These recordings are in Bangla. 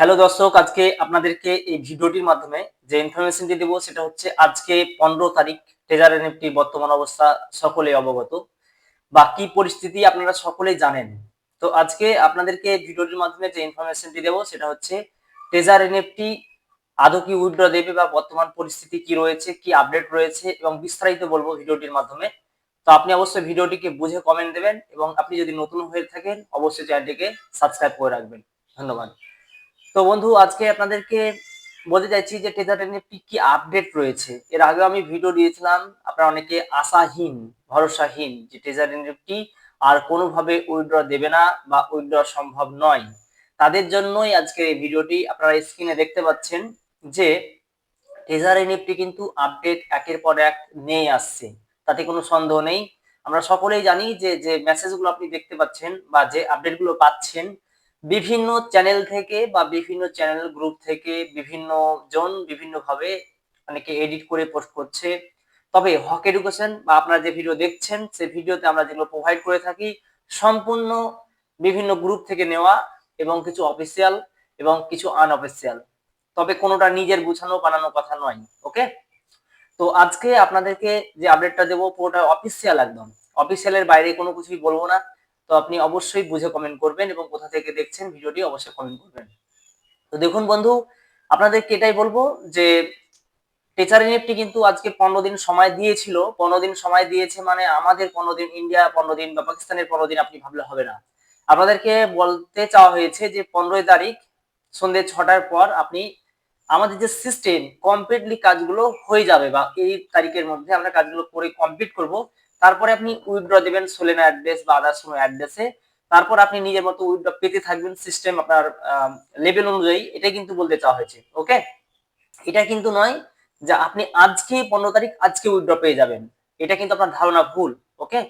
হ্যালো দর্শক, আজকে আপনাদেরকে এই ভিডিওটির মাধ্যমে যে ইনফরমেশনটি দেবো সেটা হচ্ছে আজকে পনেরো তারিখ ট্রেজার এনএফটি বর্তমান অবস্থা সকলেই অবগত বা কি পরিস্থিতি আপনারা সকলেই জানেন। তো আজকে আপনাদেরকে ভিডিওটির মাধ্যমে যে ইনফরমেশনটি দেবো সেটা হচ্ছে ট্রেজার এনএফটি আদৌ কি উইথড্র দেবে বা বর্তমান পরিস্থিতি কি রয়েছে, কি আপডেট রয়েছে এবং বিস্তারিত বলব ভিডিওটির মাধ্যমে। তো আপনি অবশ্যই ভিডিওটিকে বুঝে কমেন্ট দেবেন এবং আপনি যদি নতুন হয়ে থাকেন, অবশ্যই চ্যানেলটিকে সাবস্ক্রাইব করে রাখবেন। ধন্যবাদ। তো বন্ধু, আজকে আপনাদেরকে বলতে চাইছি যে টেজার এনএফটি কি আপডেট রয়েছে? এর আগে আমি ভিডিও দিয়েছিলাম, আপনারা অনেকে আশাহীন, ভরসাহীন যে টেজার এনএফটি আর কোনোভাবে উইথড্র দেবে না বা উইথড্র সম্ভব নয়। তাদের জন্যই আজকের এই ভিডিওটি আপনারা স্ক্রিনে দেখতে পাচ্ছেন যে টেজার এনএফটি কিন্তু আপডেট একের পর এক নেই আসছে। তাতে কোনো সন্দেহ নেই। আমরা সকলেই জানি যে যে মেসেজগুলো আপনি দেখতে পাচ্ছেন বা যে আপডেটগুলো পাচ্ছেন বিভিন্ন চ্যানেল থেকে বা বিভিন্ন চ্যানেল গ্রুপ থেকে বিভিন্ন জন বিভিন্নভাবে অনেকে এডিট করে পোস্ট করছে। তবে হক এডুকেশন বা আপনারা যে ভিডিও দেখছেন সেই ভিডিওতে আমরা যেগুলো প্রোভাইড করে থাকি, সম্পূর্ণ বিভিন্ন গ্রুপ থেকে নেওয়া এবং কিছু অফিসিয়াল এবং কিছু আনঅফিসিয়াল তবে কোনোটা নিজের গুছানো, বানানো কথা নয় ওকে তো আজকে আপনাদেরকে যে আপডেটটা দেবো, পুরোটা অফিসিয়াল একদম। অফিসিয়ালের বাইরে কোনো কিছুই বলব না। তো আপনি অবশ্যই বুঝে কমেন্ট করবেন এবং কোথা থেকে দেখছেন ভিডিওটি অবশ্যই কমেন্ট করবেন। তো দেখুন বন্ধু, আপনাদেরকে এটাই বলব যে টিচার এনএফটি কিন্তু আজকে পনেরো দিন সময় দিয়েছিল। পনেরো দিন সময় দিয়েছে মানে আমাদের পনেরো দিন ইন্ডিয়া পনেরো দিন বা পাকিস্তানের পনেরো দিন আপনি ভাবলে হবে না। আপনাদেরকে বলতে চাওয়া হয়েছে যে পনেরোই তারিখ সন্ধ্যে ছটার পর আপনি আমাদের যে সিস্টেম কমপ্লিটলি কাজগুলো হয়ে যাবে বা এই তারিখের মধ্যে আমরা কাজগুলো করে কমপ্লিট করব। তারপরে আপনি উইথড্র দেবেন সোলেনা অ্যাড্রেস বা আদার্স কোনো অ্যাড্রেসে তারপর আপনি নিজের মতো উইথড্র পেতে থাকবেন সিস্টেম আপনার লেভেল অনুযায়ী। এটা কিন্তু বলতে চাওয়া হয়েছে ওকে এটা কিন্তু নয় যে আপনি আজকে পনেরো তারিখ আজকে উইথড্র পেয়ে যাবেন। এটা কিন্তু আপনার ধারণা ভুল ওকে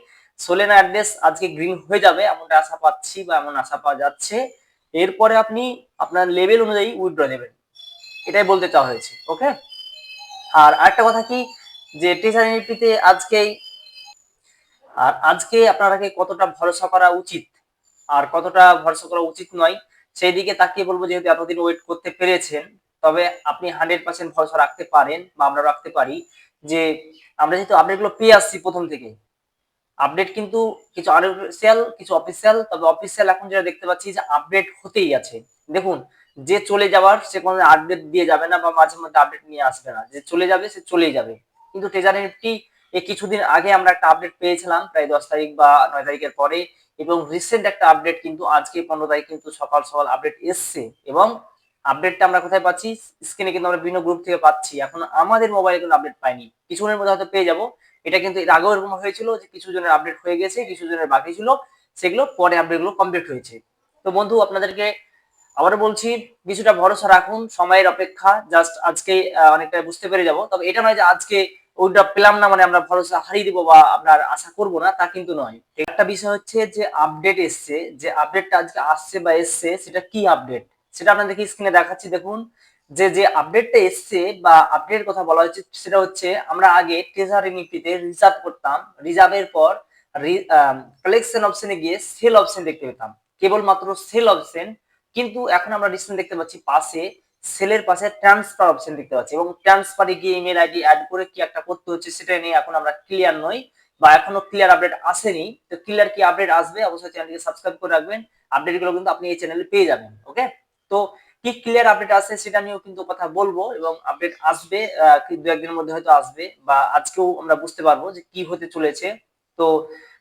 সোলেনা অ্যাড্রেস আজকে গ্রিন হয়ে যাবে, এমনটা আশা পাচ্ছি বা এমন আশা পাওয়া যাচ্ছে। এরপরে আপনি আপনার লেভেল অনুযায়ী উইথড্র দেবেন এটাই বলতে চাওয়া হয়েছে ওকে আর আরেকটা কথা কি? যে টিচার এনপিতে আজকেই আর আজকে আপনারাকে কতটা ভরসা করা উচিত আর কতটা ভরসা করা উচিত নয়, সেই দিকে তাকিয়ে বলব যেহেতু এতদিন ওয়েট করতে পেরেছেন, তবে আপনি হান্ড্রেড পার্সেন্ট ভরসা রাখতে পারেন বা আমরা রাখতে পারি যে আমরা যেহেতু আপডেটগুলো পেয়ে আসছি প্রথম থেকে। আপডেট কিন্তু কিছু আনঅফিসিয়াল কিছু অফিসিয়াল তবে অফিসিয়াল এখন যেটা দেখতে পাচ্ছি যে আপডেট হতেই আছে। দেখুন, যে চলে যাওয়ার সে কোনো আপডেট দিয়ে যাবে না বা মাঝে মধ্যে আপডেট নিয়ে আসবে না। যে চলে যাবে, সে চলেই যাবে। কিন্তু ট্রেজার নিফটি এই কিছুদিন আগে আমরা একটা আপডেট পেয়েছিলাম, প্রায় দশ তারিখ বা নয় তারিখের পরে, এবং রিসেন্ট একটা আপডেট কিন্তু আজকে পনেরো তারিখ কিন্তু সকাল সকাল আপডেট এসছে, এবং আপডেটটা আমরা কোথায় পাচ্ছি? স্ক্রিনে কিন্তু আমরা বিভিন্ন গ্রুপ থেকে পাচ্ছি, এখন আমাদের মোবাইলে কিন্তু আপডেট পাইনি। কিছুজনের মধ্যে হয়তো পেয়ে যাব, এটা কিন্তু এর আগেও এরকম হয়েছিল যে কিছু জনের আপডেট হয়ে গেছে, কিছু জনের বাকি ছিল, সেগুলো পরে আপডেটগুলো কমপ্লিট হয়েছে। তো বন্ধু, আপনাদেরকে আবারও বলছি, কিছুটা ভরসা রাখুন, সময়ের অপেক্ষা জাস্ট আজকে অনেকটা বুঝতে পেরে যাব। তবে এটা নয় যে আজকে ওইটা পেলাম না মানে আমরা ভরসা হারিয়ে দিব বা আপনার আশা করব না, তা কিন্তু নয়। একটা বিষয় হচ্ছে যে আপডেট এসছে, যে আপডেটটা আজকে আসছে বা এসছে, সেটা কি আপডেট সেটা আপনাদেরকে স্ক্রিনে দেখাচ্ছি, দেখুন। যে যে আপডেটটা এসছে বা আপডেট কথা বলা হচ্ছে সেটা হচ্ছে আমরা আগে ট্রেজার ইউনিটিতে রিজার্ভ করতাম রিজার্ভের পর কালেকশন অপশনে গিয়ে সেল অপশন দেখতে পেতাম। কেবলমাত্র সেল অপশন কিন্তু এখন আমরা রিসেন্ট দেখতে পাচ্ছি পাশে সেলের পাশে ট্রান্সফার অপশন দেখতে পাচ্ছি এবং ট্রান্সফারে গিয়ে ইমেল আইডি অ্যাড করে কি একটা করতে হচ্ছে সেটা নিয়ে এখন আমরা ক্লিয়ার নই বা এখনও ক্লিয়ার আপডেট আসেনি। তো ক্লিয়ার কি আপডেট আসবে? অবশ্যই চ্যানেলকে সাবস্ক্রাইব করে রাখবেন। আপডেটগুলো কিন্তু আপনি এই চ্যানেলে পেয়ে যাবেন ওকে তো কি ক্লিয়ার আপডেট আছে সেটা নিয়েও কিন্তু কথা বলব এবং আপডেট আসবে দু একদিনের মধ্যে হয়তো আসবে বা আজকেও আমরা বুঝতে পারব যে কি হতে চলেছে। তো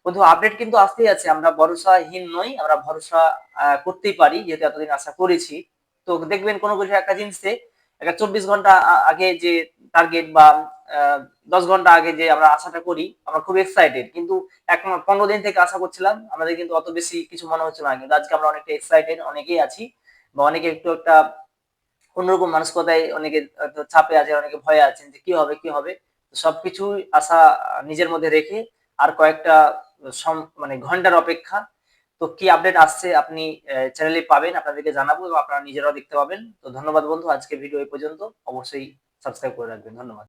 বন্ধু আপডেট কিন্তু আসতেই আছে, আমরা ভরসাহীন নই, আমরা ভরসা করতেই পারি, যেহেতু এতদিন আশা করেছি। তো দেখবেন কোনো কিছু একটা জিনিসে একটা চব্বিশ ঘণ্টা আগে যে টার্গেট বা দশ ঘণ্টা আগে যে আমরা আশাটা করি, আমরা খুব এক্সাইটেড কিন্তু এক পনেরো দিন থেকে আশা করছিলাম, আমাদের কিন্তু অত বেশি কিছু মনে হচ্ছে না। কিন্তু আজকে আমরা অনেকটা এক্সাইটেড অনেকেই আছি বা অনেকে একটু একটা অন্যরকম মানসিকতায় অনেকে চাপে আছে, অনেকে ভয়ে আছেন যে কি হবে কি হবে। সবকিছু আশা নিজের মধ্যে রেখে আর কয়েকটা মানে ঘণ্টার অপেক্ষা তো কি আপডেট আসছে আপনি চ্যানেলে পাবেন, আপনাদেরকে জানাব এবং আপনারা নিজেরাও দেখতে পাবেন। তো ধন্যবাদ বন্ধু আজকে ভিডিও এই পর্যন্ত। অবশ্যই সাবস্ক্রাইব করে রাখবেন। ধন্যবাদ।